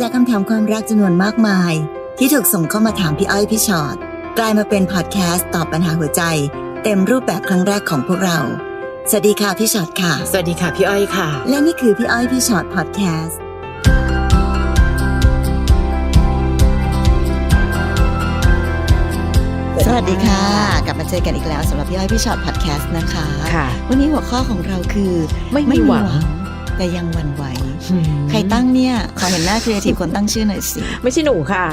จากคำถามความรักจำนวนมากมาย ที่ถูกส่งเข้ามาถามพี่อ้อยพี่ชอ็อตกลายมาเป็นพอดแคสต์ตอบปัญหาหัวใจ เต็มรูปแบบครั้งแรกของพวกเรา สวัสดีค่ะพี่ชอ็อตค่ะ สวัสดีค่ะพี่อ้อยค่ะ และนี่คือพี่อ้อยพี่ชอ็อตพอดแคสต์สวัสดีค่ะ กลับมาเจอกันอีกแล้วสำหรับพี่อ้อยพี่ชอ็อตพอดแคสต์นะคะ ค่ะ วันนี้หัวข้อของเราคือไม่มีหวังแต่ยังหวันไหว ใครตั้งเนี่ยขอเห็นหน้าครีเอทีฟคนตั้งชื่อหน่อยสิ ไม่ใช่หนูค่ะ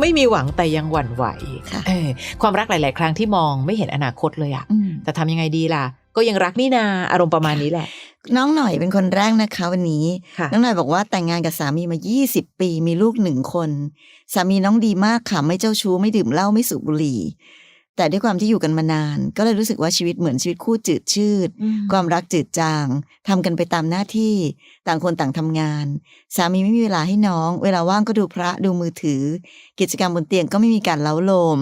ไม่มีหวังแต่ยังหวั่นไหวค่ะเออความรักหลาย ๆ ครั้งที่มองไม่เห็นอนาคตเลยอะอืมแต่ทำยังไงดีล่ะ ก็ยังรักนี่นาอารมณ์ประมาณนี้แหละ น้องหน่อยเป็นคนแรกนะคะวันนี้ค่ะน้องหน่อยบอกว่าแต่งงานกับสามีมา 20 ปีมีลูกหนึ่งคน สามีน้องดีมากค่ะไม่เจ้าชู้ไม่ดื่มเหล้าไม่สูบบุหรี่ แต่ด้วยความที่อยู่กันมานาน ก็เลยรู้สึกว่าชีวิตเหมือนชีวิตคู่จืดชืด ความรักจืดจางทำกันไปตามหน้าที่ ต่างคนต่างทำงาน สามีไม่มีเวลาให้น้อง เวลาว่างก็ดูพระดูมือถือ กิจกรรมบนเตียงก็ไม่มีการเล้าโลม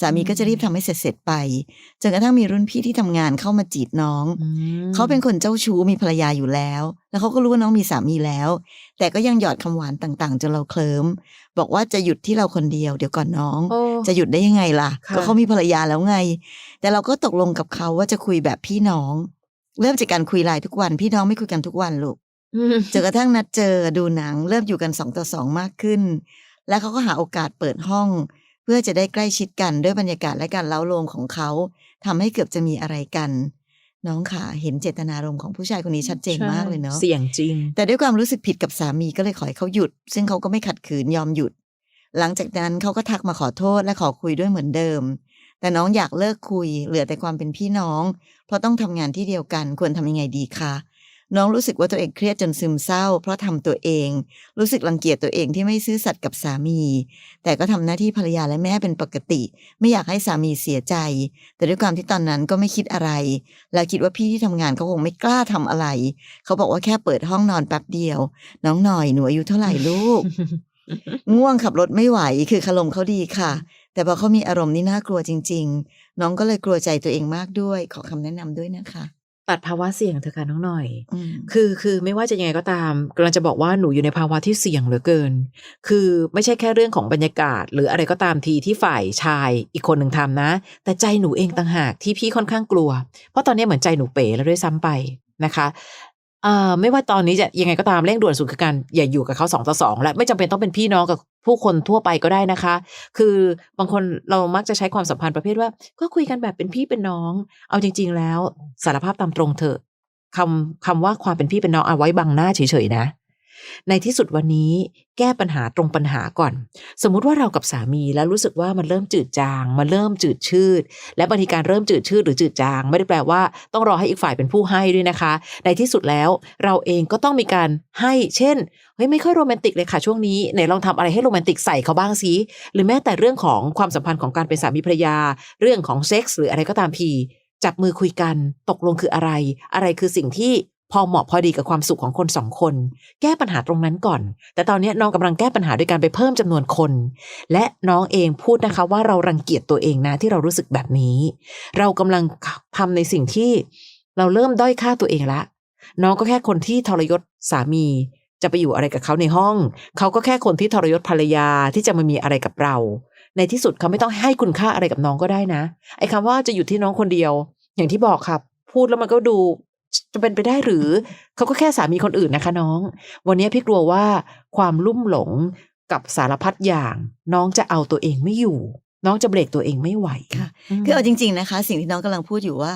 สามีก็จะรีบทำให้เสร็จๆไป จนกระทั่งมีรุ่นพี่ที่ทำงานเข้ามาจีบน้องอืมเขาเป็นคนเจ้าชู้มีภรรยาอยู่แล้ว แล้วเขาก็รู้ว่าน้องมีสามีแล้ว แต่ก็ยังหยอดคำหวานต่างๆจนเราเคลิ้มบอกว่าจะหยุดที่เราคนเดียวเดี๋ยวก่อนน้องโอ้จะหยุดได้ยังไงล่ะค่ะ ก็เขามีภรรยาแล้วไง แต่เราก็ตกลงกับเขาว่าจะคุยแบบพี่น้อง เริ่มจากการคุยไลน์ทุกวันพี่น้องไม่คุยกันทุกวันลูกอืมจนกระทั่งนัดเจอดูหนังเริ่มอยู่กันสองต่อสองมากขึ้น แล้วเขาก็หาโอกาสเปิดห้อง เพื่อจะได้ใกล้ชิดกันด้วยบรรยากาศและการเล้าโลมของเขาทำให้เกือบจะมีอะไรกัน น้องค่ะเห็นเจตนารมณ์ของผู้ชายคนนี้ชัดเจนมากเลยเนาะเสี่ยงจริง แต่ด้วยความรู้สึกผิดกับสามีก็เลยขอให้เขาหยุด ซึ่งเขาก็ไม่ขัดขืนยอมหยุด หลังจากนั้นเขาก็ทักมาขอโทษและขอคุยด้วยเหมือนเดิม แต่น้องอยากเลิกคุย เหลือแต่ความเป็นพี่น้อง เพราะต้องทำงานที่เดียวกันควรทำยังไงดีคะ น้องรู้สึกว่าตัวเองเครียดจนซึมเศร้า เพราะทำตัวเอง รู้สึกรังเกียจตัวเองที่ไม่ซื่อสัตย์กับสามี แต่ก็ทำหน้าที่ภรรยาและแม่เป็นปกติ ไม่อยากให้สามีเสียใจ แต่ด้วยความที่ตอนนั้นก็ไม่คิดอะไร และคิดว่าพี่ที่ทำงานเขาคงไม่กล้าทำอะไร เขาบอกว่าแค่เปิดห้องนอนแป๊บเดียว น้องหน่อยหนูอายุเท่าไหร่ลูก ง่วงขับรถไม่ไหวคือคารมเขาดีค่ะแต่พอเขามีอารมณ์นี่น่ากลัวจริง ๆ น้องก็เลยกลัวใจตัวเองมากด้วย ขอคำแนะนำด้วยนะคะ ตัดภาวะเสี่ยงเถอะค่ะน้องหน่อยอืมคือคือไม่ว่าจะยังไงก็ตามกำลังจะบอกว่าหนูอยู่ในภาวะที่เสี่ยงเหลือเกิน คือไม่ใช่แค่เรื่องของบรรยากาศ หรืออะไรก็ตามทีที่ฝ่ายชายอีกคนหนึ่งทำนะ แต่ใจหนูเองต่างหากที่พี่ค่อนข้างกลัว เพราะตอนนี้เหมือนใจหนูเป๋แล้วด้วยซ้ำไปนะคะเอ่อไม่ว่าตอนนี้จะยังไงก็ตามเร่งด่วนสุดคือการอย่าอยู่กับเขาสองต่อสองและไม่จำเป็นต้องเป็นพี่น้องกับ ผู้คนทั่วไปก็ได้นะคะ คือบางคนเรามักจะใช้ความสัมพันธ์ประเภทว่า ก็คุยกันแบบเป็นพี่เป็นน้อง เอาจริง ๆ แล้วสารภาพตามตรงเถอะคำคำว่าความเป็นพี่เป็นน้องเอาไว้บังหน้าเฉยๆนะ ในที่สุดวันนี้แก้ปัญหาตรงปัญหาก่อน สมมุติว่าเรากับสามีแล้วรู้สึกว่ามันเริ่มจืดจาง มันเริ่มจืดชืด และบางทีการเริ่มจืดชืดหรือจืดจาง ไม่ได้แปลว่าต้องรอให้อีกฝ่ายเป็นผู้ให้ด้วยนะคะ ในที่สุดแล้วเราเองก็ต้องมีการให้ เช่นเฮ้ยไม่ค่อยโรแมนติกเลยค่ะช่วงนี้ไหนลองทำอะไรให้โรแมนติกใส่เขาบ้างสิหรือแม้แต่เรื่องของความสัมพันธ์ของการเป็นสามีภรรยา เรื่องของเซ็กส์หรืออะไรก็ตามทีจับมือคุยกันตกลงคืออะไร อะไรคือสิ่งที่ พอเหมาะพอดีกับความสุขของคนสองคน แก้ปัญหาตรงนั้นก่อน แต่ตอนนี้น้องกำลังแก้ปัญหาด้วยการไปเพิ่มจำนวนคน และน้องเองพูดนะคะว่าเรารังเกียจตัวเองนะที่เรารู้สึกแบบนี้ เรากำลังทำในสิ่งที่เราเริ่มด้อยค่าตัวเองละ น้องก็แค่คนที่ทรยศสามี จะไปอยู่อะไรกับเขาในห้อง เขาก็แค่คนที่ทรยศภรรยาที่จะมามีอะไรกับเรา ในที่สุดเขาไม่ต้องให้คุณค่าอะไรกับน้องก็ได้นะไอ้คำว่าจะอยู่ที่น้องคนเดียว อย่างที่บอกครับ พูดแล้วมันก็ดู จะเป็นไปได้หรือเขาก็แค่สามีคนอื่นนะคะน้อง วันนี้พี่กลัวว่าความลุ่มหลงกับสารพัดอย่าง น้องจะเอาตัวเองไม่อยู่ น้องจะเบรกตัวเองไม่ไหวค่ะมคือเอาจริง ๆนะคะ สิ่งที่น้องกำลังพูดอยู่ว่า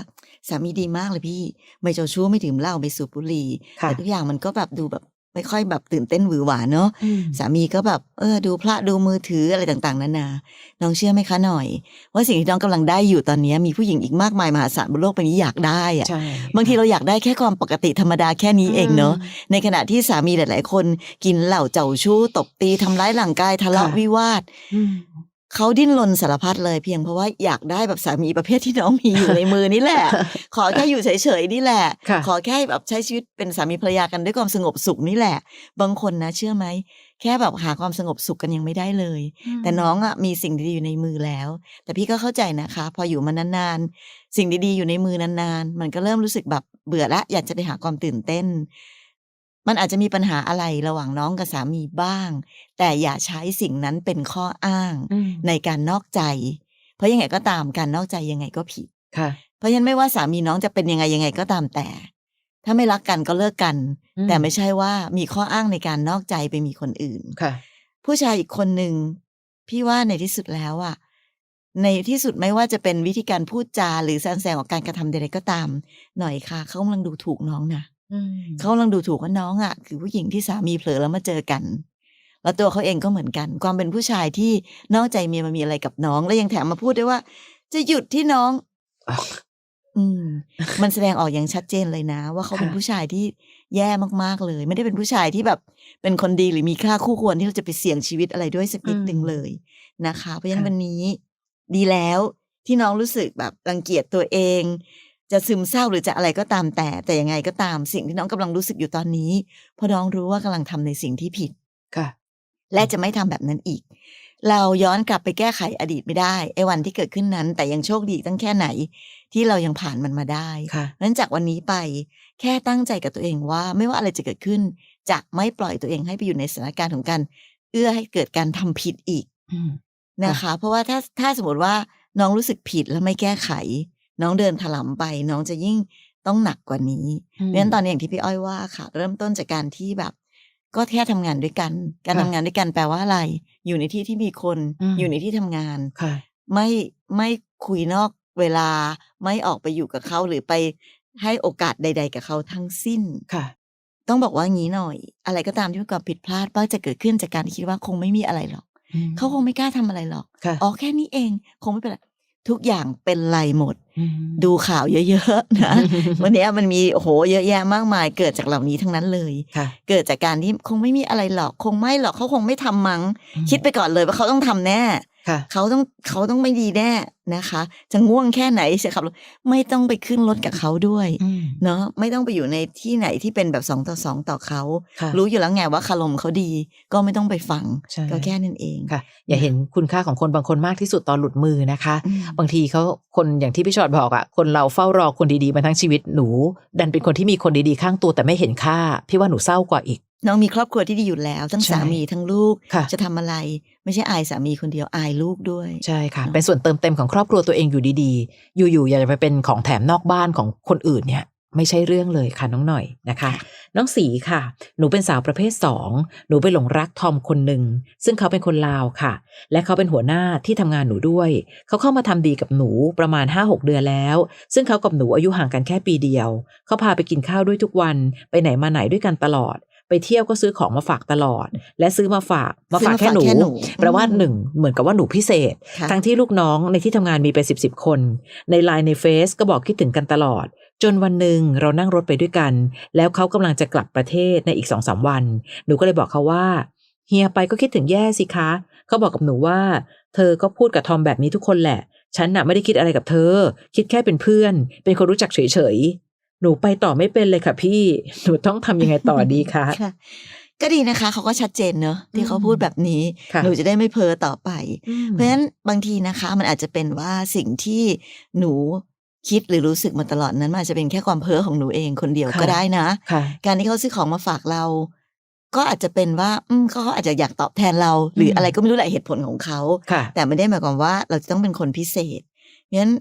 สามีดีมากเลยพี่ ไม่เจ้าชู้ไม่ดื่มเหล้าไม่สูบบุหรี่ค่ะแต่ทุกอย่างมันก็แบบดูแบบ ไม่ค่อยแบบตื่นเต้นหวือหวาเนาะอืมสามีก็แบบเออดูพระดูมือถืออะไรต่างๆนานา น้องเชื่อไหมคะหน่อย ว่าสิ่งที่น้องกำลังได้อยู่ตอนนี้มีผู้หญิงอีกมากมายมหาศาลบนโลกใบนี้อยากได้อะใช่บางทีเราอยากได้แค่ความปกติธรรมดาแค่นี้เองเนาะในขณะที่สามีหลาย ๆ คนกินเหล้าเจ้าชู้ตบตีทำร้ายร่างกายทะเลาะค่ะวิวาทอืม เขาดิ้นรนสารพัดเลยเพียงเพราะว่าอยากได้แบบสามีประเภทที่น้องมีอยู่ในมือนี่แหละ ขอแค่อยู่เฉยๆนี่แหละค่ะขอแค่แบบใช้ชีวิตเป็นสามีภรรยากันด้วยความสงบสุขนี่แหละ บางคนนะเชื่อไหมแค่แบบหาความสงบสุขกันยังไม่ได้เลย แต่น้องอะมีสิ่งดีๆอยู่ในมือแล้ว แต่พี่ก็เข้าใจนะคะ พออยู่มานานๆสิ่งดีๆอยู่ในมือนานๆ มันก็เริ่มรู้สึกแบบเบื่อละอยากจะไปหาความตื่นเต้น มันอาจจะมีปัญหาอะไรระหว่างน้องกับสามีบ้าง แต่อย่าใช้สิ่งนั้นเป็นข้ออ้างอืมในการนอกใจ เพราะยังไงก็ตามการนอกใจยังไงก็ผิดค่ะ เพราะฉะนั้นไม่ว่าสามีน้องจะเป็นยังไงยังไงก็ตามแต่ ถ้าไม่รักกันก็เลิกกันอืมแต่ไม่ใช่ว่ามีข้ออ้างในการนอกใจไปมีคนอื่นค่ะ ผู้ชายอีกคนหนึ่งพี่ว่าในที่สุดแล้วอะในที่สุดไม่ว่าจะเป็นวิธีการพูดจาหรือแสดงออกการกระทำใดๆก็ตาม หน่อยค่ะเขากำลังดูถูกน้องนะ อืม เขากำลังดูถูกว่าน้องอะ คือผู้หญิงที่สามีเผลอแล้วมาเจอกัน แล้วตัวเขาเองก็เหมือนกัน ความเป็นผู้ชายที่นอกใจเมียมามีอะไรกับน้อง แล้วยังแถมมาพูดด้วยว่า จะหยุดที่น้องอ๋ออืม มันแสดงออกอย่างชัดเจนเลยนะว่า เขาเป็นค่ะผู้ชายที่แย่มาก ๆ เลย ไม่ได้เป็นผู้ชายที่แบบเป็นคนดีหรือมีค่าคู่ควรที่เราจะไปเสี่ยงชีวิตอะไรด้วยสักนิดหนึ่งเลยนะคะ เพราะฉะนั้นวันนี้ดีแล้วที่น้องรู้สึกแบบรังเกียจตัวเอง จะซึมเศร้าหรือจะอะไรก็ตามแต่ แต่ยังไงก็ตามสิ่งที่น้องกำลังรู้สึกอยู่ตอนนี้เพราะน้องรู้ว่ากำลังทำในสิ่งที่ผิดค่ะ และจะไม่ทำแบบนั้นอีก เราย้อนกลับไปแก้ไขอดีตไม่ได้ไอ้วันที่เกิดขึ้นนั้น แต่ยังโชคดีตั้งแค่ไหน ที่เรายังผ่านมันมาได้ค่ะเพราะฉะนั้นจากวันนี้ไปแค่ตั้งใจกับตัวเองว่าไม่ว่าอะไรจะเกิดขึ้นจะไม่ปล่อยตัวเองให้ไปอยู่ในสถานการณ์ของการเอื้อให้เกิดการทำผิดอีกอืมนะคะ เพราะว่าถ้าถ้าสมมติว่าน้องรู้สึกผิดแล้วไม่แก้ไข น้องเดินถลำไป น้องจะยิ่งต้องหนักกว่านี้เพราะฉะนั้นตอนนี้อย่างที่พี่อ้อยว่าค่ะ เริ่มต้นจากการที่แบบ ก็แค่ทำงานด้วยกัน การค่ะทำงานด้วยกันแปลว่าอะไร อยู่ในที่ที่มีคนอืมอยู่ในที่ทำงานค่ะไม่ไม่คุยนอกเวลาไม่ออกไปอยู่กับเขาหรือไปให้โอกาสใด ๆ กับเขาทั้งสิ้นค่ะ ต้องบอกว่างี้หน่อย อะไรก็ตามที่เป็นความผิดพลาดว่าจะเกิดขึ้นจากการที่คิดว่าคงไม่มีอะไรหรอกอืมเขาคงไม่กล้าทำอะไรหรอกค่ะอ๋อแค่นี้เอง คงไม่เป็นไร ทุกอย่างเป็นไรหมดอืมดูข่าวเยอะๆนะวันนี้มันมีโอ้โหเยอะแยะมากมาย เกิดจากเหล่านี้ทั้งนั้นเลยค่ะเกิดจากการที่คงไม่มีอะไรหรอก คงไม่หรอกเขาคงไม่ทำมั้ง คิดไปก่อนเลยว่าเขาต้องทำแน่ค่ะ เขาต้องเขาต้องไม่ดีแน่นะคะ จะง่วงแค่ไหนจะขับรถไม่ต้องไปขึ้นรถกับเขาด้วยอืมเนาะไม่ต้องไปอยู่ในที่ไหนที่เป็นแบบสองต่อสองต่อเขาค่ะรู้อยู่แล้วไงว่าคารมเขาดี ก็ไม่ต้องไปฟังใช่ก็แค่นั้นเองค่ะ อย่าเห็นคุณค่าของคนบางคนมากที่สุดตอนหลุดมือนะคะอืมบางทีเขาคนอย่างที่พี่ชอดบอกอะคนเราเฝ้ารอคนดีๆมาทั้งชีวิตหนู ดันเป็นคนที่มีคนดีๆข้างตัวแต่ไม่เห็นค่าพี่ว่าหนูเศร้ากว่าอีก น้องมีครอบครัวที่ดีอยู่แล้ว ทั้งใช่สามีทั้งลูกค่ะจะทำอะไร ไม่ใช่อายสามีคนเดียวอายลูกด้วย ใช่ค่ะเนอะเป็นส่วนเติมเต็มของครอบครัวตัวเองอยู่ดีๆ อยู่ๆอยากจะไปเป็นของแถมนอกบ้านของคนอื่นเนี่ยไม่ใช่เรื่องเลยค่ะน้องหน่อยนะคะ น้องสีค่ะ หนูเป็นสาวประเภทสองหนูไปหลงรักทอมคนหนึ่งซึ่งเขาเป็นคนลาวค่ะ และเขาเป็นหัวหน้าที่ทำงานหนูด้วย เขาเข้ามาทำดีกับหนูประมาณ 5-6 เดือนแล้ว ซึ่งเขากับหนูอายุห่างกันแค่ปีเดียว เขาพาไปกินข้าวด้วยทุกวัน ไปไหนมาไหนด้วยกันตลอดไป เที่ยวก็ซื้อของมาฝากตลอด และซื้อมาฝากมาฝากแค่หนูซื้อมาฝากแค่หนูแปลว่าอืมหนึ่งเหมือนกับว่าหนูพิเศษค่ะทั้งที่ลูกน้องในที่ทำงานมีเป็นสิบสิบคน ในไลน์ในเฟซก็บอกคิดถึงกันตลอด จนวันหนึ่งเรานั่งรถไปด้วยกัน แล้วเขากำลังจะกลับประเทศในอีกสองสามวัน หนูก็เลยบอกเขาว่าเฮียไปก็คิดถึงแย่สิคะเขาบอกกับหนูว่า เธอก็พูดกับทอมแบบนี้ทุกคนแหละ ฉันน่ะไม่ได้คิดอะไรกับเธอ คิดแค่เป็นเพื่อน เป็นคนรู้จักเฉยๆ หนูไปต่อไม่เป็นเลยค่ะพี่ หนูต้องทำยังไงต่อดีคะค่ะ ก็ดีนะคะ เขาก็ชัดเจนเนอะที่เขาพูดแบบนี้ค่ะหนูจะได้ไม่เพ้อต่อไปอืมเพราะฉะนั้นบางทีนะคะ มันอาจจะเป็นว่าสิ่งที่หนูคิดหรือรู้สึกมาตลอดนั้นมันอาจจะเป็นแค่ความเพ้อของหนูเองคนเดียวค่ะก็ได้นะค่ะการที่เขาซื้อของมาฝากเรา ก็อาจจะเป็นว่า อืมเขาอาจจะอยากตอบแทนเรา หรือมอะไรก็ไม่รู้แหละเหตุผลของเขาค่ะแต่ไม่ได้หมายความว่าเราจะต้องเป็นคนพิเศษเพราะฉะนั้น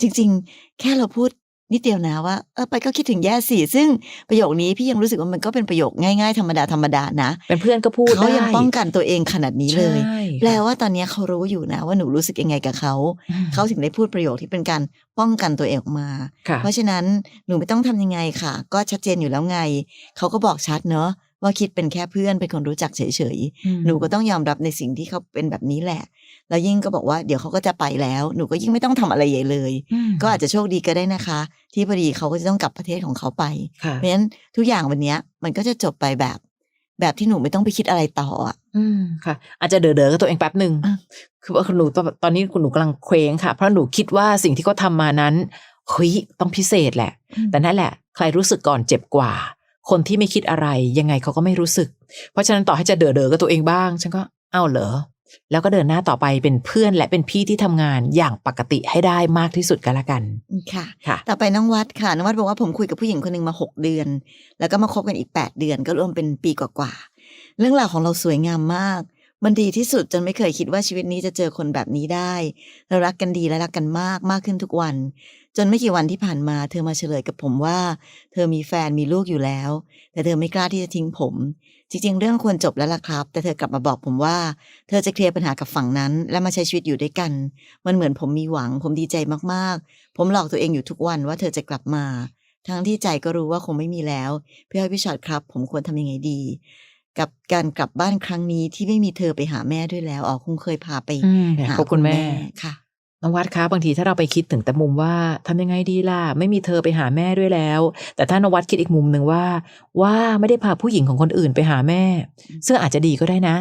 จริง ๆ แค่เราพูด นิดเดียวนะว่าเออไปก็คิดถึงแย่สิซึ่งประโยคนี้พี่ยังรู้สึกว่ามันก็เป็นประโยคง่ายๆธรรมดาธรรมดานะเป็นเพื่อนก็พูดเขายังได้ป้องกันตัวเองขนาดนี้เลยใช่แปลว่าตอนนี้เขารู้อยู่นะ ว่าหนูรู้สึกยังไงกับเขาอืมเขาถึงได้พูดประโยคที่เป็นการป้องกันตัวเองออกมาค่ะเพราะฉะนั้นหนูไม่ต้องทำยังไงค่ะ ก็ชัดเจนอยู่แล้วไง เขาก็บอกชัดเนอะ ว่าคิดเป็นแค่เพื่อนเป็นคนรู้จักเฉยๆ หนูก็ต้องยอมรับในสิ่งที่เขาเป็นแบบนี้แหละ แล้วยิ่งก็บอกว่าเดี๋ยวเขาก็จะไปแล้ว หนูก็ยิ่งไม่ต้องทำอะไรใหญ่เลยอืมก็อาจจะโชคดีก็ได้นะคะ ที่พอดีเขาก็จะต้องกลับประเทศของเขาไปค่ะเพราะฉะนั้นทุกอย่างวันเนี้ยมันก็จะจบไปแบบ แบบที่หนูไม่ต้องไปคิดอะไรต่ออะอืมค่ะ อาจจะเด๋อๆกับตัวเองแป๊บหนึ่งอะคือว่าหนูตอนตอนนี้คุณหนูกำลังเคว้งค่ะ เพราะหนูคิดว่าสิ่งที่เขาทำมานั้นเฮ้ยต้องพิเศษแหละ แต่นั่นแหละ ใครรู้สึกก่อนเจ็บกว่า คนที่ไม่คิดอะไรยังไงเขาก็ไม่รู้สึก เพราะฉะนั้นต่อให้จะเด๋อๆกับตัวเองบ้าง ฉันก็เอ้าเหรอ แล้วก็เดินหน้าต่อไปเป็นเพื่อนและเป็นพี่ที่ทำงานอย่างปกติให้ได้มากที่สุดกันละกันค่ะค่ะ ต่อไปน้องวัดค่ะน้องวัดบอกว่าผมคุยกับผู้หญิงคนหนึ่งมาหกเดือน แล้วก็มาคบกันอีกแปดเดือน ก็รวมเป็นปีกว่าๆเรื่องราวของเราสวยงามมากมันดีที่สุดจนไม่เคยคิดว่าชีวิตนี้จะเจอคนแบบนี้ได้ เรารักกันดีและรักกันมากมากขึ้นทุกวัน จนไม่กี่วันที่ผ่านมา เธอมาเฉลยกับผมว่า เธอมีแฟนมีลูกอยู่แล้ว แต่เธอไม่กล้าที่จะทิ้งผม จริง ๆ เรื่องควรจบแล้วล่ะครับ แต่เธอกลับมาบอกผมว่า เธอจะเคลียร์ปัญหากับฝั่งนั้น และมาใช้ชีวิตอยู่ด้วยกัน มันเหมือนผมมีหวัง ผมดีใจมากๆ ผมหลอกตัวเองอยู่ทุกวันว่าเธอจะกลับมา ทั้งที่ใจก็รู้ว่าคงไม่มีแล้วพี่อ้อยพี่ชอตครับ ผมควรทำยังไงดีกับการกลับบ้านครั้งนี้ที่ไม่มีเธอไปหาแม่ด้วยแล้วอ๋อคงเคยพาไปอืมหาขอบคุณแม่ค่ะ น้องวัดคะบางทีถ้าเราไปคิดถึงแต่มุมว่าทำยังไงดีล่ะไม่มีเธอไปหาแม่ด้วยแล้ว แต่ถ้านวัดคิดอีกมุมหนึ่งว่า ว่าไม่ได้พาผู้หญิงของคนอื่นไปหาแม่ ซึ่งอาจจะดีก็ได้นะ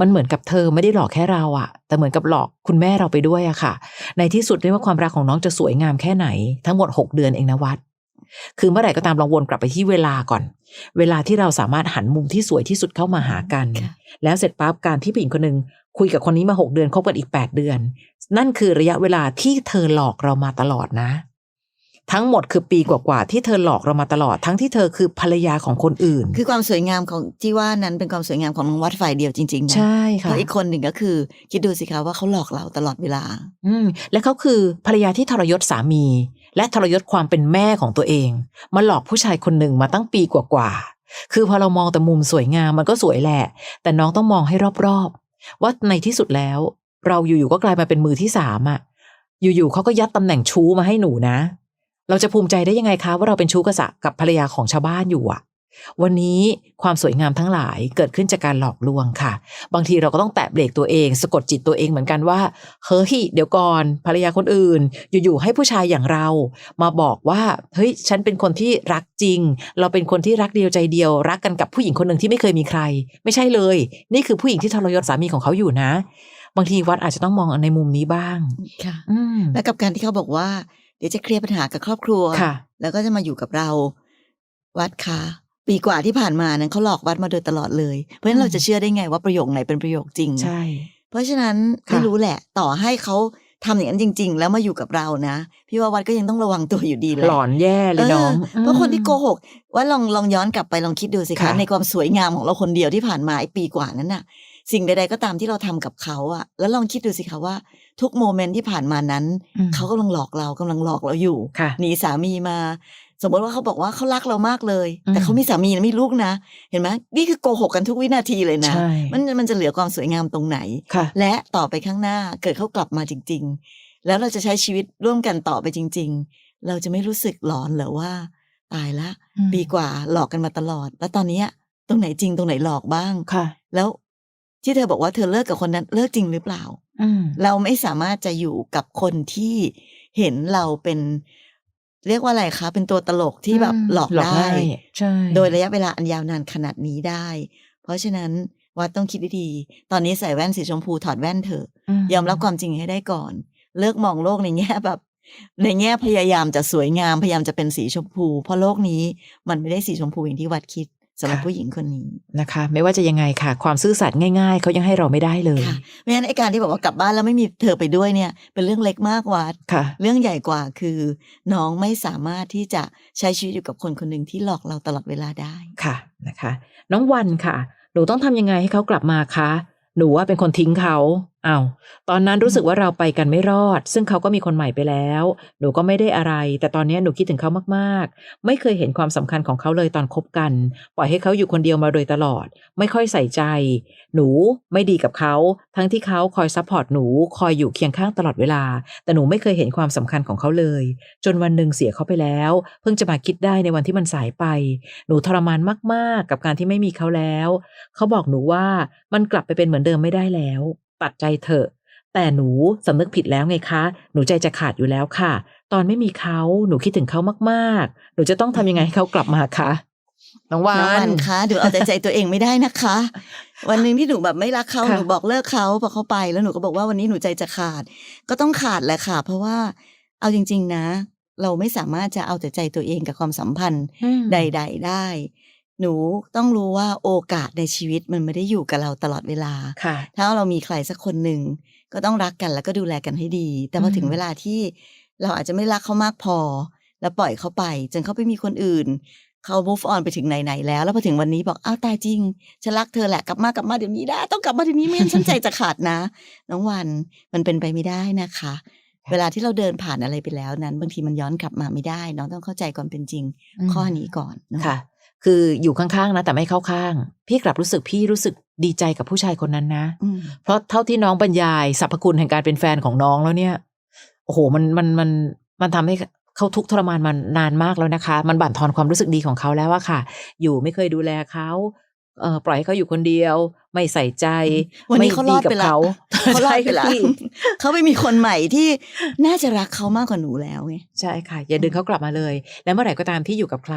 มันเหมือนกับเธอไม่ได้หลอกแค่เราอะแต่เหมือนกับหลอกคุณแม่เราไปด้วยอะค่ะ ในที่สุดไม่ว่าความรักของน้องจะสวยงามแค่ไหน ทั้งหมด 6 เดือนเองนะวัด คือเมื่อไหร่ก็ตามลองวนกลับไปที่เวลาก่อน เวลาที่เราสามารถหันมุมที่สวยที่สุดเข้ามาหากันค่ะแล้วเสร็จปั๊บการที่ผู้หญิงคนหนึ่งคุยกับคนนี้มาหกเดือนคบกันอีกแปดเดือน นั่นคือระยะเวลาที่เธอหลอกเรามาตลอดนะ ทั้งหมดคือปีกว่าๆที่เธอหลอกเรามาตลอด ทั้งที่เธอคือภรรยาของคนอื่น คือความสวยงามของที่ว่านั้นเป็นความสวยงามของน้องวัดฝ่ายเดียวจริงๆนะใช่เพค่ะราะอีกคนหนึ่งก็คือ คิดดูสิคะว่าเขาหลอกเราตลอดเวลา อืมและเขาคือภรรยาที่ทรยศสามี และทรยศความเป็นแม่ของตัวเอง มาหลอกผู้ชายคนหนึ่งมาตั้งปีกว่าๆคือพอเรามองแต่มุมสวยงามมันก็สวยแหละ แต่น้องต้องมองให้รอบๆว่าในที่สุดแล้ว เราอยู่ๆก็กลายมาเป็นมือที่สามอะอยู่ๆเขาก็ยัดตำแหน่งชู้มาให้หนูนะ เราจะภูมิใจได้ยังไงคะว่าเราเป็นชู้กษัตริย์กับภรรยาของชาวบ้านอยู่อะวันนี้ความสวยงามทั้งหลายเกิดขึ้นจากการหลอกลวงค่ะ บางทีเราก็ต้องแตะเบรกตัวเอง สะกดจิตตัวเองเหมือนกันว่าเฮ้ยเดี๋ยวก่อนภรรยาคนอื่น อยู่ๆให้ผู้ชายอย่างเรา มาบอกว่าเฮ้ยฉันเป็นคนที่รักจริง เราเป็นคนที่รักเดียวใจเดียว รักกันกับผู้หญิงคนหนึ่งที่ไม่เคยมีใคร ไม่ใช่เลย นี่คือผู้หญิงที่ทรยศสามีของเขาอยู่นะ บางทีวัดอาจจะต้องมองในมุมนี้บ้างค่ะอืมและกับการที่เขาบอกว่า เดี๋ยวจะเคลียร์ปัญหากับครอบครัวค่ะแล้วก็จะมาอยู่กับเรา วัดคะปีกว่าที่ผ่านมานั้นเขาหลอกวัดมาโดยตลอดเลย เพราะฉะนั้นเราจะเชื่อได้ไงว่าประโยคไหนเป็นประโยคจริงใช่ เพราะฉะนั้นค่ะไม่รู้แหละ ต่อให้เขาทำอย่างนั้นจริง ๆ แล้วมาอยู่กับเรานะ พี่ว่าวัดก็ยังต้องระวังตัวอยู่ดีแหละหลอนแย่เลยน้องเออเพราะคนที่โกหกว่าลองลองย้อนกลับไปลองคิดดูสิคะค่ะในความสวยงามของเราคนเดียวที่ผ่านมาไอ้ปีกว่านั้นน่ะ สิ่งใด ๆ ก็ตามที่เราทำกับเขาอะแล้วลองคิดดูสิคะว่า ทุกโมเมนต์ที่ผ่านมานั้นอืมเขากำลังหลอกเรากำลังหลอกเราอยู่ค่ะหนีสามีมา สมมติว่าเขาบอกว่าเขารักเรามากเลยอืมแต่เขามีสามีนะมีลูกนะ เห็นไหมนี่คือโกหกกันทุกวินาทีเลยนะใช่มันมันจะเหลือความสวยงามตรงไหนค่ะและต่อไปข้างหน้าเกิดเขากลับมาจริง ๆ แล้วเราจะใช้ชีวิตร่วมกันต่อไปจริง ๆ เราจะไม่รู้สึกหลอนเหรอว่า ตายละอืมปีกว่าหลอกกันมาตลอด แล้วตอนเนี้ยตรงไหนจริงตรงไหนหลอกบ้างค่ะ แล้ว ที่เธอบอกว่าเธอเลิกกับคนนั้นเลิกจริงหรือเปล่าอืมเราไม่สามารถจะอยู่กับคนที่เห็นเราเป็น เรียกว่าอะไรคะ เป็นตัวตลกที่แบบหลอกได้ง่ายใช่โดยระยะเวลาอันยาวนานขนาดนี้ได้ เพราะฉะนั้นวัดต้องคิดดีๆตอนนี้ใส่แว่นสีชมพูถอดแว่นเถอะ ยอมรับความจริงให้ได้ก่อน เลิกมองโลกในแง่แบบ ในแง่พยายามจะสวยงามพยายามจะเป็นสีชมพู เพราะโลกนี้มันไม่ได้สีชมพูอย่างที่วัดคิด สำหรับผู้หญิงคนนี้นะคะ ไม่ว่าจะยังไงค่ะ ความซื่อสัตย์ง่าย ๆเขายังให้เราไม่ได้เลยค่ะไม่งั้นไอการที่บอกว่ากลับบ้านแล้วไม่มีเธอไปด้วยเนี่ย เป็นเรื่องเล็กมากวัดค่ะ เรื่องใหญ่กว่าคือ น้องไม่สามารถที่จะใช้ชีวิตอยู่กับคนคนหนึ่งที่หลอกเราตลอดเวลาได้ค่ะนะคะ น้องวันค่ะ หนูต้องทำยังไงให้เขากลับมาคะหนูว่าเป็นคนทิ้งเขาอ้าวตอนนั้นรู้สึกว่าเราไปกันไม่รอด ซึ่งเขาก็มีคนใหม่ไปแล้ว หนูก็ไม่ได้อะไร แต่ตอนนี้หนูคิดถึงเขามากๆ ไม่เคยเห็นความสำคัญของเขาเลยตอนคบกัน ปล่อยให้เขาอยู่คนเดียวมาโดยตลอด ไม่ค่อยใส่ใจ หนูไม่ดีกับเขา ทั้งที่เขาคอยซัพพอร์ตหนู คอยอยู่เคียงข้างตลอดเวลา แต่หนูไม่เคยเห็นความสำคัญของเขาเลย จนวันหนึ่งเสียเขาไปแล้ว เพิ่งจะมาคิดได้ในวันที่มันสายไป หนูทรมานมากๆ กับการที่ไม่มีเขาแล้ว เขาบอกหนูว่ามันกลับไปเป็นเหมือนเดิมไม่ได้แล้ว ตัดใจเถอะ แต่หนูสำนึกผิดแล้วไงคะ หนูใจจะขาดอยู่แล้วค่ะ ตอนไม่มีเขาหนูคิดถึงเขามากๆ หนูจะต้องทำยังไงให้เขากลับมาคะน้องวาน้องวันนคะเดี๋ยวเอาแต่ใจตัวเองไม่ได้นะคะ วันหนึ่งที่หนูแบบไม่รักเขาค่ะหนูบอกเลิกเขาพอเขาไปแล้วหนูก็บอกว่าวันนี้หนูใจจะขาด ก็ต้องขาดแหละค่ะ เพราะว่าเอาจริง ๆ นะ เราไม่สามารถจะเอาแต่ใจตัวเองกับความสัมพันธ์อืมใด ๆ ได้ หนูต้องรู้ว่าโอกาสในชีวิตมันไม่ได้อยู่กับเราตลอดเวลาค่ะถ้าเรามีใครสักคนหนึ่งก็ต้องรักกันแล้วก็ดูแลกันให้ดี แต่พออืมถึงเวลาที่เราอาจจะไม่รักเขามากพอ แล้วปล่อยเขาไป จนเขาไปมีคนอื่น เขา move on ไปถึงไหนๆแล้ว แล้วพอถึงวันนี้บอกอ้าวตายจริงฉันรักเธอแหละกลับมากลับมาเดี๋ยวนี้ได้ต้องกลับมาเดี๋ยวนี้ไม่งั้นฉันใจจะขาดนะ น้องวันมันเป็นไปไม่ได้นะคะ เวลาที่เราเดินผ่านอะไรไปแล้วนั้น บางทีมันย้อนกลับมาไม่ได้ น้องต้องเข้าใจความเป็นจริงมข้อนี้ก่อนเนอะ ค่ะคืออยู่ข้างๆนะแต่ไม่เข้าข้าง พี่กลับรู้สึกพี่รู้สึกดีใจกับผู้ชายคนนั้นนะอืมเพราะเท่าที่น้องบรรยายสรรพคุณแห่งการเป็นแฟนของน้องแล้วเนี่ย โอ้โหมันมันมันมันทำให้เขาทุกข์ทรมานมานานมากแล้วนะคะ มันบั่นทอนความรู้สึกดีของเขาแล้วอะค่ะ อยู่ไม่เคยดูแลเขา เอ่อปล่อยให้เขาอยู่คนเดียว ไม่ใส่ใจ วันนี้ม่เขารอดไปกับแล้วเขาเขารอดไปแล้วใช่พี่เขาไปมีคนใหม่ที่น่าจะรักเขามากกว่าหนูแล้วไงใช่ค่ะ อย่าดึงเขากลับมาเลย และเมื่อไหร่ก็ตามที่อยู่กับใคร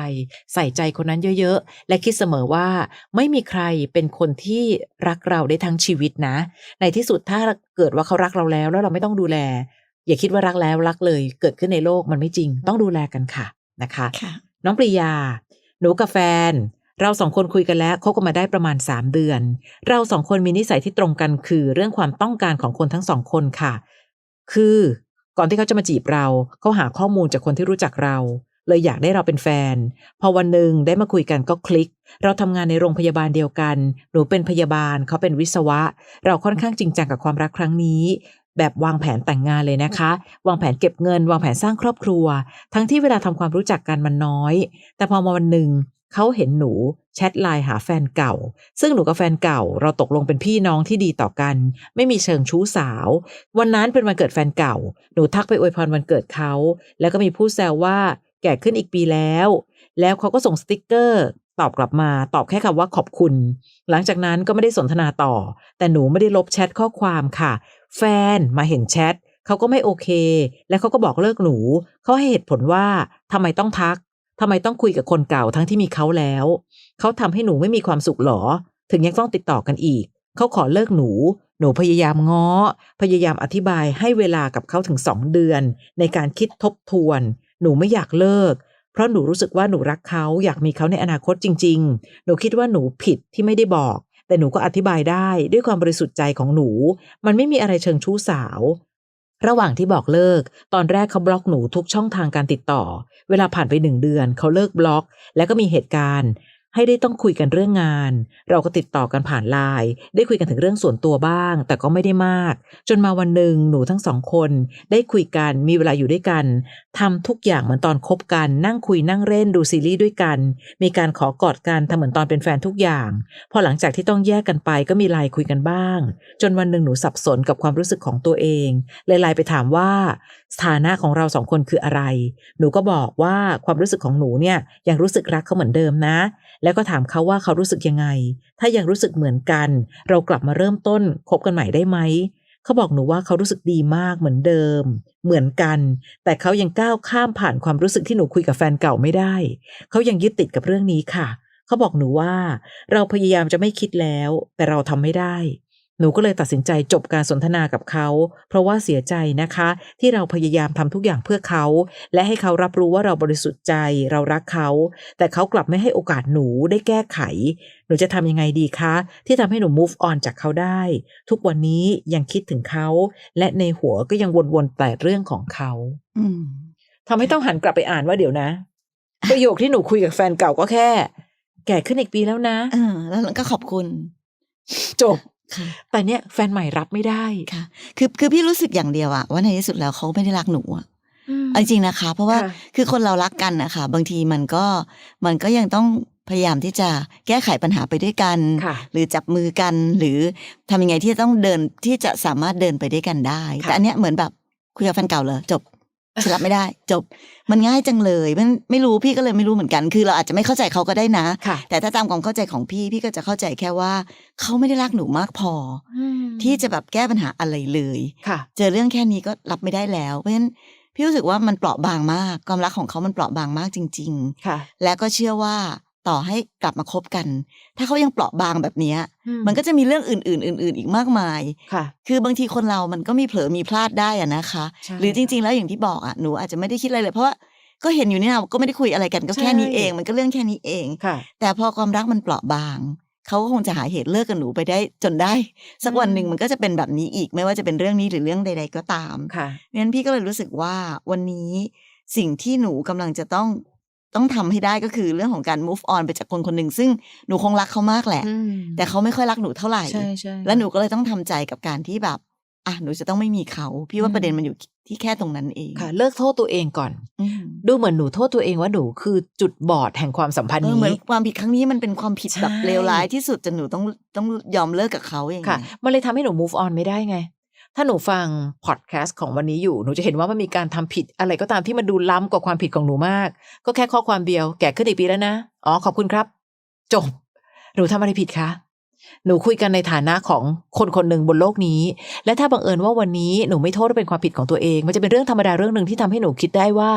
ใส่ใจคนนั้นเยอะๆ และคิดเสมอว่าไม่มีใครเป็นคนที่รักเราได้ทั้งชีวิตนะ ในที่สุดถ้าเกิดว่าเขารักเราแล้ว แล้วเราไม่ต้องดูแล อย่าคิดว่ารักแล้วรักเลย เกิดขึ้นในโลกมันไม่จริง ต้องดูแลกันค่ะนะคะค่ะน้องปริยา หนูกับแฟน เราสองคนคุยกันแล้วคบกันมาได้ประมาณ 3 เดือน เราสองคนมีนิสัยที่ตรงกันคือเรื่องความต้องการของคนทั้งสองคนค่ะ คือก่อนที่เขาจะมาจีบเราเขาหาข้อมูลจากคนที่รู้จักเรา เลยอยากได้เราเป็นแฟน พอวันหนึ่งได้มาคุยกันก็คลิก เราทำงานในโรงพยาบาลเดียวกันหนูเป็นพยาบาลเขาเป็นวิศวะ เราค่อนข้างจริงจังกับความรักครั้งนี้แบบวางแผนแต่งงานเลยนะคะ วางแผนเก็บเงิน วางแผนสร้างครอบครัว ทั้งที่เวลาทำความรู้จักกันมันน้อย แต่พอมาวันหนึ่ง เขาเห็นหนูแชทไลน์หาแฟนเก่า ซึ่งหนูกับแฟนเก่าเราตกลงเป็นพี่น้องที่ดีต่อกัน ไม่มีเชิงชู้สาว วันนั้นเป็นวันเกิดแฟนเก่า หนูทักไปอวยพรวันเกิดเขา แล้วก็มีผู้แซวว่าแก่ขึ้นอีกปีแล้ว แล้วเขาก็ส่งสติกเกอร์ตอบกลับมาตอบแค่คำว่าขอบคุณ หลังจากนั้นก็ไม่ได้สนทนาต่อ แต่หนูไม่ได้ลบแชทข้อความค่ะ แฟนมาเห็นแชทเขาก็ไม่โอเค แล้วเขาก็บอกเลิกหนู เขาให้เหตุผลว่าทำไมต้องทัก ทำไมต้องคุยกับคนเก่าทั้งที่มีเขาแล้ว เขาทำให้หนูไม่มีความสุขหรอ ถึงยังต้องติดต่อกันอีก เขาขอเลิกหนู หนูพยายามง้อ พยายามอธิบายให้เวลากับเขาถึงสองเดือน ในการคิดทบทวน หนูไม่อยากเลิก เพราะหนูรู้สึกว่าหนูรักเขาอยากมีเขาในอนาคตจริง ๆ หนูคิดว่าหนูผิดที่ไม่ได้บอก แต่หนูก็อธิบายได้ด้วยความบริสุทธิ์ใจของหนู มันไม่มีอะไรเชิงชู้สาว ระหว่างที่บอกเลิก ตอนแรกเขาบล็อกหนูทุกช่องทางการติดต่อ เวลาผ่านไปหนึ่งเดือนเขาเลิกบล็อก แล้วก็มีเหตุการณ์ ให้ได้ต้องคุยกันเรื่องงาน เราก็ติดต่อกันผ่านไลน์ได้คุยกันถึงเรื่องส่วนตัวบ้าง แต่ก็ไม่ได้มาก จนมาวันหนึ่งหนูทั้งสองคน ได้คุยกันมีเวลาอยู่ด้วยกันทำทุกอย่างเหมือนตอนคบกัน นั่งคุยนั่งเล่นดูซีรีส์ด้วยกัน มีการขอกอดกันทำเหมือนตอนเป็นแฟนทุกอย่าง พอหลังจากที่ต้องแยกกันไปก็มีไลน์คุยกันบ้าง จนวันหนึ่งหนูสับสนกับความรู้สึกของตัวเองเลยไลน์ไปถามว่าสถานะของเราสองคนคืออะไร หนูก็บอกว่าความรู้สึกของหนูเนี่ยยังรู้สึกรักเขาเหมือนเดิมนะแล้วก็ถามเขาว่าเขารู้สึกยังไง ถ้ายังรู้สึกเหมือนกัน เรากลับมาเริ่มต้นคบกันใหม่ได้ไหมเขาบอกหนูว่าเขารู้สึกดีมากเหมือนเดิม เหมือนกัน แต่เขายังก้าวข้ามผ่านความรู้สึกที่หนูคุยกับแฟนเก่าไม่ได้ เขายังยึดติดกับเรื่องนี้ค่ะ เขาบอกหนูว่า เราพยายามจะไม่คิดแล้ว แต่เราทำไม่ได้ หนูก็เลยตัดสินใจจบการสนทนากับเขา เพราะว่าเสียใจนะคะ ที่เราพยายามทำทุกอย่างเพื่อเขา และให้เขารับรู้ว่าเราบริสุทธิ์ใจเรารักเขา แต่เขากลับไม่ให้โอกาสหนูได้แก้ไข หนูจะทำยังไงดีคะ ที่ทำให้หนู move on จากเขาได้ ทุกวันนี้ยังคิดถึงเขา และในหัวก็ยังวนๆแต่เรื่องของเขาอืมทำให้ต้องหันกลับไปอ่านว่าเดี๋ยวนะ ประโยคที่หนูคุยกับแฟนเก่าก็แค่ แก่ขึ้นอีกปีแล้วนะเออแล้วก็ขอบคุณ จบค่ะ แต่เนี้ยแฟนใหม่รับไม่ได้ค่ะ คือคือพี่รู้สึกอย่างเดียวอะว่าในที่สุดแล้วเขาไม่ได้รักหนูอะเอาจริงๆนะคะ เพราะว่าค่ะคือคนเรารักกันนะคะบางทีมันก็มันก็ยังต้องพยายามที่จะแก้ไขปัญหาไปด้วยกันค่ะหรือจับมือกัน หรือทำยังไงที่จะต้องเดินที่จะสามารถเดินไปด้วยกันได้ค่ะแต่อันเนี้ยเหมือนแบบคุยกับแฟนเก่าเลยจบ ฉันรับไม่ได้ จบมันง่ายจังเลยมันไม่รู้พี่ก็เลยไม่รู้เหมือนกัน คือเราอาจจะไม่เข้าใจเขาก็ได้นะ ค่ะ แต่ถ้าตามความเข้าใจของพี่พี่ก็จะเข้าใจแค่ว่า เขาไม่ได้รักหนูมากพออที่จะแบบแก้ปัญหาอะไรเลย ค่ะ เจอเรื่องแค่นี้ก็รับไม่ได้แล้ว เพราะฉะนั้นพี่รู้สึกว่ามันเปราะบางมากความรักของเขามันเปราะบางมากจริง ค่ะ ๆ และก็เชื่อว่า ต่อให้กลับมาคบกัน ถ้าเขายังเปราะบางแบบเนี้ยมันก็จะมีเรื่องอื่น ๆ อื่น ๆ อีกมากมายค่ะ คือบางทีคนเรามันก็มีเผลอมีพลาดได้อะนะคะใช่หรือจริง ๆ แล้วอย่างที่บอกอะหนูอาจจะไม่ได้คิดอะไรเลยเพราะว่าก็เห็นอยู่นี่นะก็ไม่ได้คุยอะไรกันก็แค่นี้ใช่เอง มันก็เรื่องแค่นี้เองค่ะแต่พอความรักมันเปราะบางเขาก็คงจะหาเหตุเลิกกับหนูไปได้จนได้ สักวันหนึ่งอืมมันก็จะเป็นแบบนี้อีกไม่ว่าจะเป็นเรื่องนี้หรือเรื่องใด ๆ ก็ตามค่ะเพราะฉะนั้นพี่ก็เลยรู้สึกว่าวันนี้สิ่งที่หนูกำลังจะต้อง ต้องทำให้ได้ก็คือเรื่องของการ move on ไปจากคนคนหนึ่งซึ่งหนูคงรักเขามากแหละอืมแต่เขาไม่ค่อยรักหนูเท่าไหร่ใช่ใช่แล้วหนูก็เลยต้องทำใจกับการที่แบบอะหนูจะต้องไม่มีเขา พี่ว่าอืมประเด็นมันอยู่ที่แค่ตรงนั้นเองค่ะ เลิกโทษตัวเองก่อนอืมดูเหมือนหนูโทษตัวเองว่าหนูคือจุดบอดแห่งความสัมพันธ์เออนี้เหมือนความผิดครั้งนี้มันเป็นความผิดใช่แบบเลวร้ายที่สุดจนหนูต้องต้องยอมเลิกกับเขาอย่างค่ะเงี้ยมันเลยทำให้หนู move on ไม่ได้ไง ถ้าหนูฟังพอดแคสต์ของวันนี้อยู่ หนูจะเห็นว่ามันมีการทำผิดอะไรก็ตามที่มันดูล้ำกว่าความผิดของหนูมาก ก็แค่ข้อความเดียว แก่ขึ้นอีกปีแล้วนะ อ๋อ ขอบคุณครับ จบ หนูทำอะไรผิดคะ หนูคุยกันในฐานะของคนคนหนึ่งบนโลกนี้ และถ้าบังเอิญว่าวันนี้หนูไม่โทษว่าเป็นความผิดของตัวเอง มันจะเป็นเรื่องธรรมดาเรื่องหนึ่งที่ทำให้หนูคิดได้ว่า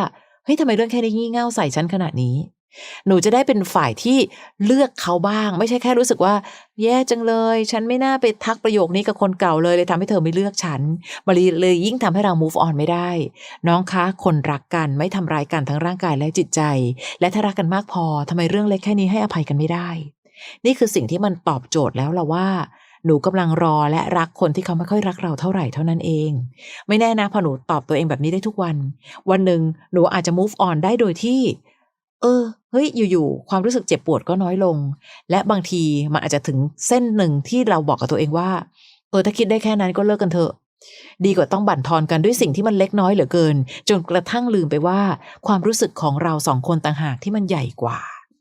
เฮ้ยทำไมเรื่องแค่นี้งี่เง่าใส่ฉันขนาดนี้ หนูจะได้เป็นฝ่ายที่เลือกเขาบ้าง ไม่ใช่แค่รู้สึกว่า แย่จังเลย ฉันไม่น่าไปทักประโยคนี้กับคนเก่าเลยเลยทำให้เธอไม่เลือกฉันมันเลยยิ่งทำให้เรา move on ไม่ได้ น้องคะคนรักกันไม่ทำร้ายกันทั้งร่างกายและจิตใจ และถ้ารักกันมากพอทำไมเรื่องเล็กแค่นี้ให้อภัยกันไม่ได้ นี่คือสิ่งที่มันตอบโจทย์แล้วล่ะว่าหนูกำลังรอและรักคนที่เขาไม่ค่อยรักเราเท่าไหร่เท่านั้นเอง ไม่แน่นะพอหนูตอบตัวเองแบบนี้ได้ทุกวัน วันหนึ่งหนูอาจจะ move on ได้โดยที่ เออเฮ้ยอยู่ๆความรู้สึกเจ็บปวดก็น้อยลง และบางทีมันอาจจะถึงเส้นหนึ่งที่เราบอกกับตัวเองว่าเออถ้าคิดได้แค่นั้นก็เลิกกันเถอะ ดีกว่าต้องบั่นทอนกันด้วยสิ่งที่มันเล็กน้อยเหลือเกิน จนกระทั่งลืมไปว่า ความรู้สึกของเราสองคนต่างหากที่มันใหญ่กว่า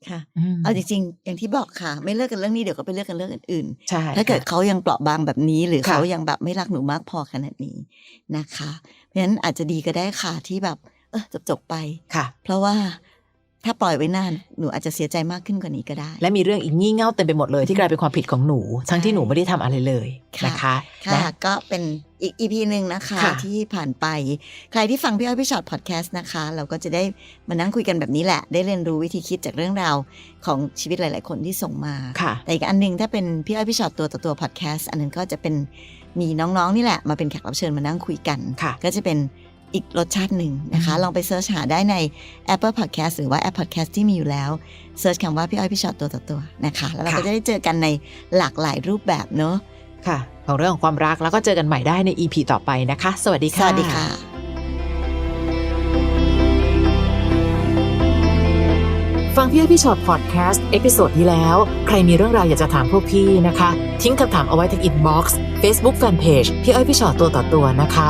ค่ะอืมเอาจริงๆ อย่างที่บอกค่ะ ไม่เลิกกันเรื่องนี้เดี๋ยวก็ไปเลิกกันเรื่องอื่นใช่ๆถ้าเกิดค่ะเขายังเปราะบางแบบนี้ หรือค่ะเขายังแบบไม่รักหนูมากพอขนาดนี้นะคะ เพราะฉะนั้นอาจจะดีก็ได้ค่ะที่แบบเออจบๆไปค่ะ เพราะว่า ถ้าปล่อยไว้นานหนูอาจจะเสียใจมากขึ้นกว่านี้ก็ได้ และมีเรื่องอีกงี่เง่าเต็มไปหมดเลยที่กลายเป็นความผิดของหนู ทั้งที่ใช่หนูไม่ได้ทำอะไรเลยนะคะค่ะนะก็เป็นอีกอีพีหนึ่งนะคะค่ะที่ผ่านไป ใครที่ฟังพี่อ้อยพี่ชอตพอดแคสต์นะคะ เราก็จะได้มานั่งคุยกันแบบนี้แหละ ได้เรียนรู้วิธีคิดจากเรื่องราวของชีวิตหลาย ๆ คนที่ส่งมาค่ะแต่อีกอันหนึงถ้าเป็นพี่อ้อยพี่ชอตตัวต่อตัวพอดแคสต์อันนั้นก็จะเป็นมีน้อง ๆ นี่แหละมาเป็นแขกรับเชิญมานั่งคุยกันค่ะก็จะเป็น อีกรสชาติหนึ่งนะคะอืมลองไปเซิร์ชหาได้ใน Apple Podcast หรือว่าแอป Podcast ที่มีอยู่แล้วเซิร์ชคำว่าพี่อ้อยพี่ชอตตัวต่อตัวนะคะ แล้วเราก็จะได้เจอกันในหลากหลายรูปแบบเนอะค่ะ ของเรื่องของความรักแล้วก็เจอกันใหม่ได้ใน EP ต่อไปนะคะ สวัสดีสค่ะวัสดีค่ะ ฟังพี่อ้อยพี่ชอตพอดแคสต์เอพิโซดที่แล้ว ใครมีเรื่องราวอยากจะถามพวกพี่นะคะ ทิ้งคำถามเอาไว้ที่อินบ็อกซ์เฟซบุ๊กแฟนเพจพี่อ้อยพี่ชอตตัวต่อตัวนะคะ